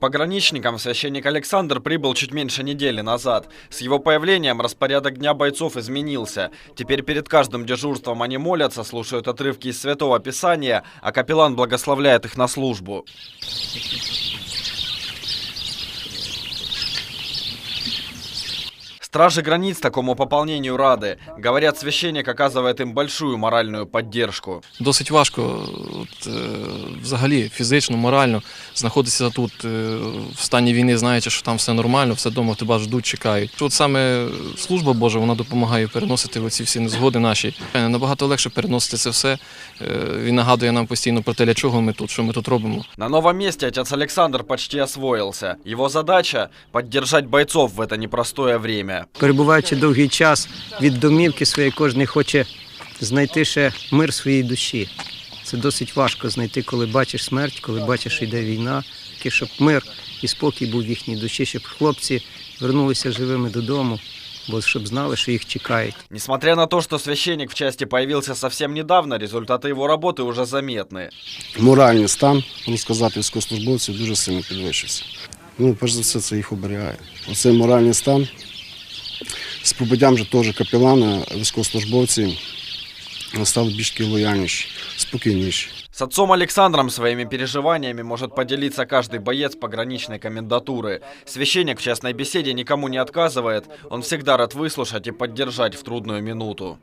Пограничником священник Александр прибыл чуть меньше недели назад. С его появлением распорядок дня бойцов изменился. Теперь перед каждым дежурством они молятся, слушают отрывки из Святого Писания, а капеллан благословляет их на службу. Стражи границ такому пополнению рады. Говорят, священник оказывает им большую моральную поддержку. Досить важко от, е, взагалі фізично, морально знаходитися тут е, в стані війни, знаючи, що там все нормально, все вдома тебе ждуть, чекають. От саме служба Божа вона допомагає переносити оці всі незгоди наші. Е, Набагато легше переносити це все. Е, Він нагадує нам постійно про те, для чого ми тут, що ми тут робимо. На новом месте отец Александр почти освоился. Его задача – поддержать бойцов в это непростое время. перебуваючи довгий час від домівки своєї, кожен хоче знайти ще мир своїй душі. Це досить важко знайти, коли бачиш смерть, коли бачиш, що йде війна, таке, щоб мир і спокій був в їхній душі, щоб хлопці вернулися живими додому, бо щоб знали, що їх чекають. Несмотря на то, что священник в части появился совсем недавно, результаты его работы уже заметны. моральний стан, можна сказати, військовослужбовців дуже сильно підвищився. Ну, перш за все, це їх оберігає. Оцей моральний стан з побиттям же теж капелана, військовослужбовці стали більш таки лояльніші, спокійніші. С отцом Александром своими переживаниями может поделиться каждый боец пограничной комендатуры. Священник в частной беседе никому не отказывает, он всегда рад выслушать и поддержать в трудную минуту.